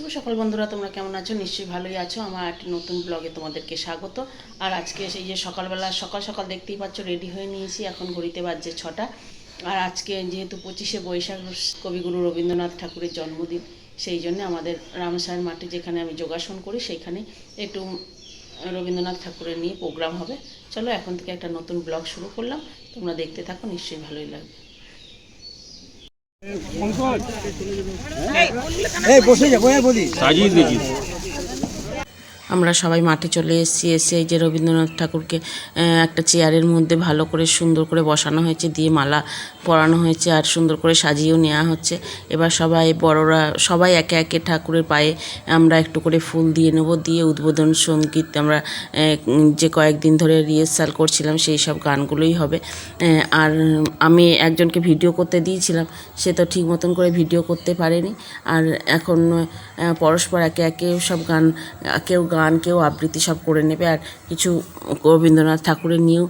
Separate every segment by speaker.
Speaker 1: শুভ সকাল বন্ধুরা, তোমরা কেমন আছো? নিশ্চয়ই ভালোই আছো। আমার একটি নতুন ব্লগে তোমাদেরকে স্বাগত। আর আজকে সেই যে সকালবেলা, সকাল সকাল দেখতেই পাচ্ছ রেডি হয়ে নিয়েছি। এখন ঘড়িতে বাজছে ছটা। আর আজকে যেহেতু পঁচিশে বৈশাখ, কবিগুরু রবীন্দ্রনাথ ঠাকুরের জন্মদিন, সেই জন্য আমাদের রামসায়ের মাঠে যেখানে আমি যোগাসন করি সেইখানে একটু রবীন্দ্রনাথ ঠাকুরের নিয়ে প্রোগ্রাম হবে। চলো, এখন থেকে একটা নতুন ব্লগ শুরু করলাম। তোমরা দেখতে থাকো, নিশ্চয়ই ভালোই লাগবে।
Speaker 2: এই বসে যাব বলি
Speaker 3: সাজিয়ে দিয়েছিস
Speaker 1: আমরা সবাই মাঠে চলে এসেছি, এসে এই যে রবীন্দ্রনাথ ঠাকুরকে একটা চেয়ারের মধ্যে ভালো করে সুন্দর করে বসানো হয়েছে, দিয়ে মালা পরানো হয়েছে আর সুন্দর করে সাজিয়েও নেওয়া হচ্ছে। এবার সবাই বড়রা, সবাই একে একে ঠাকুরের পায়ে আমরা একটু করে ফুল দিয়ে নেব, দিয়ে উদ্বোধন সংগীত আমরা যে কয়েকদিন ধরে রিহার্সাল করছিলাম সেই সব গানগুলোই হবে। আর আমি একজনকে ভিডিও করতে দিয়েছিলাম, সে তো ঠিক মতন করে ভিডিও করতে পারেনি। আর এখন পরস্পর একে একে সব গান, কেউ গান কেউ আবৃত্তি সব করে নেবে আর কিছু রবীন্দ্রনাথ ঠাকুরের নিয়েও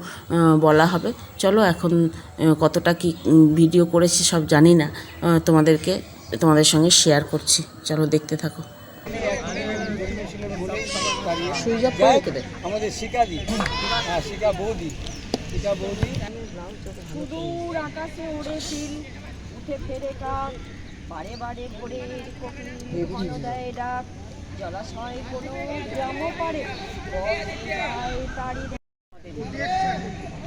Speaker 1: বলা হবে। চলো এখন কতটা কি ভিডিও করেছি সব জানি না তোমাদেরকে তোমাদের সঙ্গে শেয়ার করছি। চলো দেখতে থাকো।
Speaker 2: আমাদের হ্যাঁ শিকা বৌদি। শিকা বৌদি।
Speaker 4: সুদূর আকাশে উড়েছিল উঠে ফেরে কাক বারে বারে ভোরের কোকিল ডাক। জলাশয় কোনো গ্রামও পারে।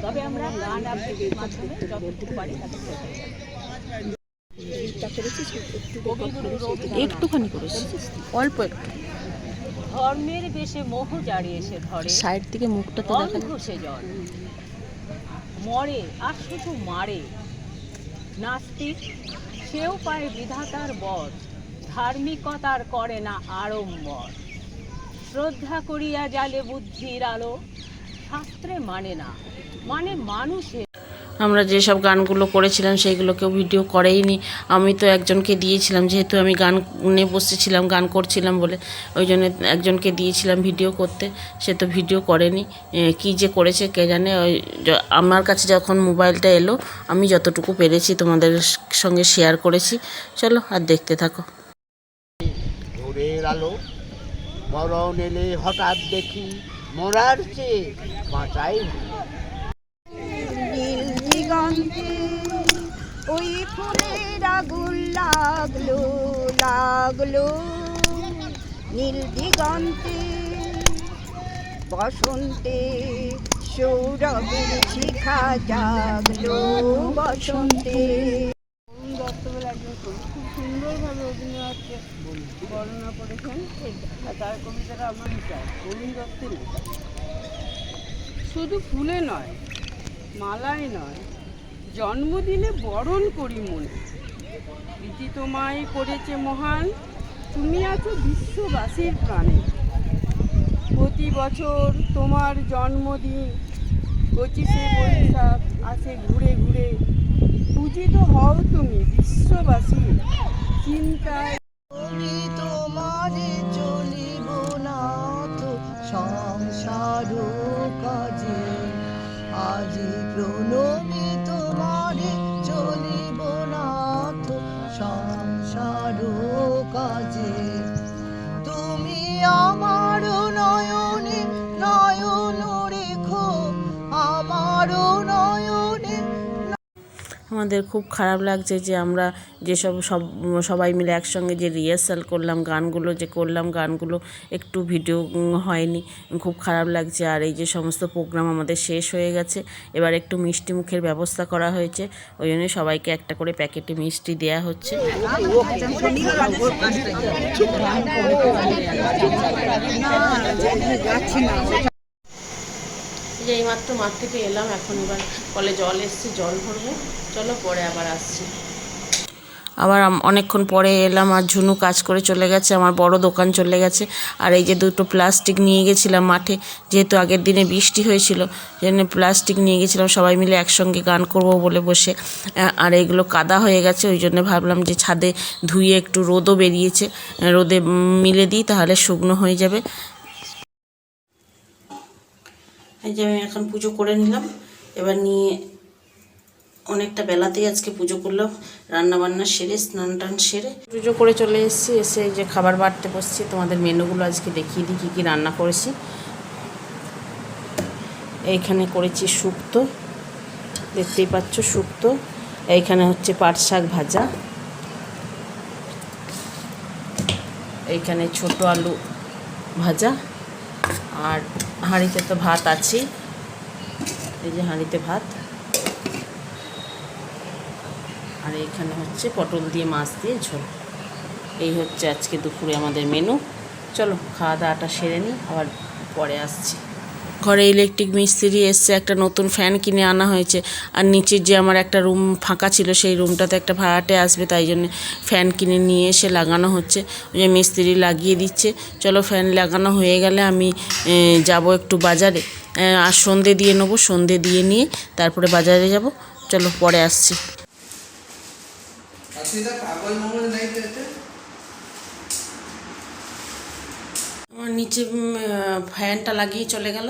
Speaker 4: তবে আমরা গান আবৃত্তির মাধ্যমে যতটুকু পারি
Speaker 1: একটুখানি অল্প একটু
Speaker 4: ধর্মের বেশে মোহ এসে ধরে
Speaker 1: সাইড থেকে মুখটা তো দেখা।
Speaker 4: জল মরে আর শুধু মারে নাস্তিক সেও পায় বিধাতার বধ ধার্মিকতার করে না আড়ম্বর। শ্রদ্ধা করিয়া জালে বুদ্ধির আলো শাস্ত্রে মানে না মানে মানুষের
Speaker 1: আমরা যেসব গানগুলো করেছিলাম সেইগুলো কেউ ভিডিও করেইনি। আমি তো একজনকে দিয়েছিলাম, যেহেতু আমি গান নিয়ে বসেছিলাম, গান করছিলাম বলে, ওই জন্য একজনকে দিয়েছিলাম ভিডিও করতে, সে তো ভিডিও করেনি। কি যে করেছে কে জানে, ওই আমার কাছে যখন মোবাইলটা এলো, আমি যতটুকু পেরেছি তোমাদের সঙ্গে শেয়ার করেছি। চলো আর দেখতে থাকো।
Speaker 5: ভোরের আলো মরণ এলে হঠাৎ দেখি মরার চেয়ে বাঁচাই
Speaker 4: দিগন্তে ওই ফুলের আগুন লাগল লাগল। নীল দিগন্তে বসন্তে সৌরভের শিখা জাগলো, বসন্তে তার
Speaker 6: শুধু ফুলে নয়, মালায় নয়, জন্মদিনে বরণ করি মনে। প্রীতি তোমায় করেছে মহান, তুমি আছো বিশ্ববাসীর প্রাণে। প্রতি বছর তোমার জন্মদিন, পঁচিশে বৈশাখ আছে ঘুরে ঘুরে। পূজিত হও তুমি বিশ্ববাসী, চিন্তায়
Speaker 4: কাজে। আজি প্রণমী
Speaker 1: আমাদের খুব খারাপ লাগছে যে আমরা যেসব সব, সবাই মিলে একসঙ্গে যে রিহার্সাল করলাম, গানগুলো যে করলাম, গানগুলো একটু ভিডিও হয়নি। খুব খারাপ লাগছে। আর এই যে সমস্ত প্রোগ্রাম আমাদের শেষ হয়ে গেছে, এবার একটু মিষ্টি মুখের ব্যবস্থা করা হয়েছে। ওই জন্য সবাইকে একটা করে প্যাকেটে মিষ্টি দেয়া হচ্ছে। যে এইমাত্র মাঠ থেকে এলাম, এখন এবার কলে জল এসছে, জল ভরবো। চলো পরে আবার আসছি। আবার অনেকক্ষণ পরে এলাম আর ঝুনু কাজ করে চলে গেছে, আমার বড় দোকান চলে গেছে। আর এই যে দুটো প্লাস্টিক নিয়ে গেছিলাম মাঠে, যেহেতু আগের দিনে বৃষ্টি হয়েছিল জন্য প্লাস্টিক নিয়ে গেছিলাম, সবাই মিলে একসঙ্গে গান করব বলে বসে। আর এইগুলো কাদা হয়ে গেছে, ওই জন্য ভাবলাম যে ছাদে ধুয়ে একটু রোদও বেরিয়েছে। রোদে মিলে দিই, তাহলে শুকনো হয়ে যাবে। এই যে আমি এখন পুজো করে নিলাম। এবার নিয়ে অনেকটা বেলাতেই আজকে পুজো করলাম। রান্না বান্না সেরে, স্নান টান সেরে। পুজো করে চলে এসেছি, এসে এই যে খাবার বাড়তে বসছি, তোমাদের মেনুগুলো আজকে দেখিয়ে দিই, কী কী রান্না করেছি। এইখানে করেছি শুক্তো, দেখতেই পাচ্ছ শুক্তো। এইখানে হচ্ছে পাট শাক ভাজা। এইখানে ছোট আলু ভাজা। আর হাঁড়িতে তো ভাত আছেই। এই যে হাঁড়িতে ভাত। আর এখানে হচ্ছে পটল দিয়ে মাছ দিয়ে ঝোল। এই হচ্ছে আজকে দুপুরে আমাদের মেনু চলো খাওয়া দাওয়াটা সেরে নিই, আবার পরে আসছি। ঘরে ইলেকট্রিক মিস্ত্রি এসছে, একটা নতুন ফ্যান কিনে আনা হয়েছে। আর নিচের যে আমার একটা রুম ফাঁকা ছিল, সেই রুমটাতে একটা ভাড়াটে আসবে, তাই জন্য ফ্যান কিনে নিয়ে এসে লাগানো হচ্ছে। ওই যে মিস্ত্রি লাগিয়ে দিচ্ছে। চলো ফ্যান লাগানো হয়ে গেলে আমি যাব একটু বাজারে। আর সন্ধে দিয়ে নেব, সন্ধে দিয়ে নিয়ে তারপরে বাজারে যাব। চলো পরে আসছি আমার নিচে ফ্যানটা লাগিয়ে চলে গেল।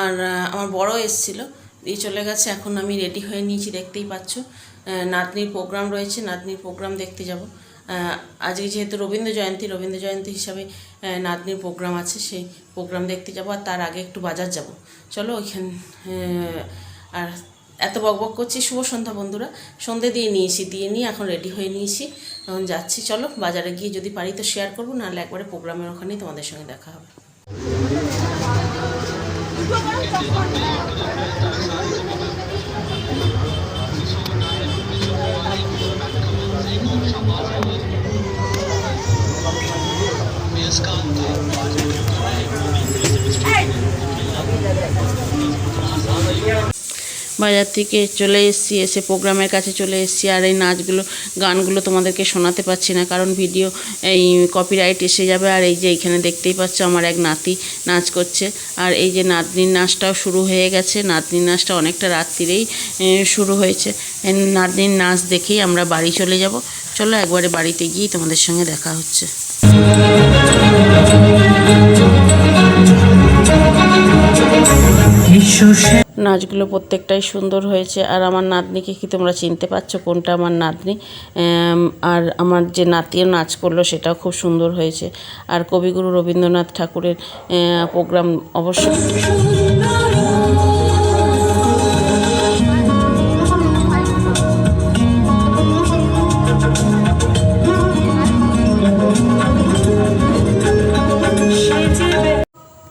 Speaker 1: আর আমার বড় এসছিল। দিয়ে চলে গেছে। এখন আমি রেডি হয়ে নিয়েছি, দেখতেই পাচ্ছ। নাতনির প্রোগ্রাম রয়েছে। নাতনির প্রোগ্রাম দেখতে যাব। আজকে যেহেতু রবীন্দ্র জয়ন্তী রবীন্দ্র জয়ন্তী হিসাবে নাতনির প্রোগ্রাম আছে। সেই প্রোগ্রাম দেখতে যাব। আর তার আগে একটু বাজার যাব। চলো ওইখান আর এত বক বক করছি, শুভ সন্ধ্যা বন্ধুরা। সন্ধে দিয়ে নিয়েছি, দিয়ে নিয়ে এখন রেডি হয়ে নিয়েছি। এখন যাচ্ছি, চলো বাজারে গিয়ে যদি পারি তো শেয়ার করব, নাহলে একবারে প্রোগ্রামের ওখানেই তোমাদের সঙ্গে দেখা হবে। বাজার থেকে চলে এসেছি, এসে প্রোগ্রামের কাছে চলে এসেছি আর এই নাচগুলো, গানগুলো তোমাদেরকে শোনাতে পারছি না কারণ ভিডিও এই কপিরাইট এসে যাবে আর এই যে এইখানে দেখতেই পাচ্ছ আমার এক নাতি নাচ করছে আর এই যে নাতনির নাচটাও শুরু হয়ে গেছে, নাতনির নাচটা অনেকটা রাত্রিরেই শুরু হয়েছে। নাতনির নাচ দেখেই আমরা বাড়ি চলে যাব। চলো একবারে বাড়িতে গিয়েই তোমাদের সঙ্গে দেখা হচ্ছে। নাচগুলো প্রত্যেকটাই সুন্দর হয়েছে। আর আমার নাতনিকে কি তোমরা চিনতে পারছ কোনটা আমার নাতনি? আর আমার যে নাতিও নাচ করল সেটাও খুব সুন্দর হয়েছে। আর কবিগুরু রবীন্দ্রনাথ ঠাকুরের প্রোগ্রাম অবশ্যই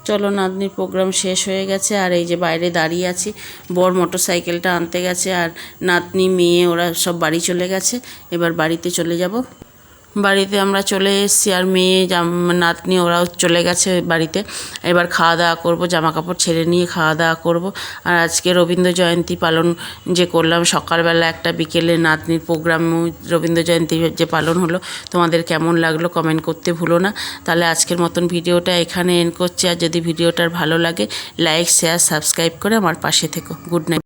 Speaker 1: চলো নাতনির প্রোগ্রাম শেষ হয়ে গেছে আর এই যে বাইরে দাঁড়িয়ে আছি, বর মোটর আনতে গেছে আর নাতনি, মেয়ে, ওরা সব বাড়ি চলে গেছে। এবার বাড়িতে চলে যাব। বাড়িতে আমরা চলে এসেছি আর মেয়ে, জাম- নাতনি ওরাও চলে গেছে বাড়িতে। এবার খাওয়া দাওয়া করব জামা কাপড় ছেড়ে নিয়ে খাওয়া দাওয়া করব। আর আজকে রবীন্দ্র জয়ন্তী পালন যে করলাম, সকালবেলা একটা বিকেলে নাতনির প্রোগ্রাম, রবীন্দ্র জয়ন্তী যে পালন হলো, তোমাদের কেমন লাগল কমেন্ট করতে ভুলো না। তাহলে আজকের মতন ভিডিওটা এখানে এন্ড করছি। আর যদি ভিডিওটার ভালো লাগে লাইক শেয়ার সাবস্ক্রাইব করে আমার পাশে থেকো। Good night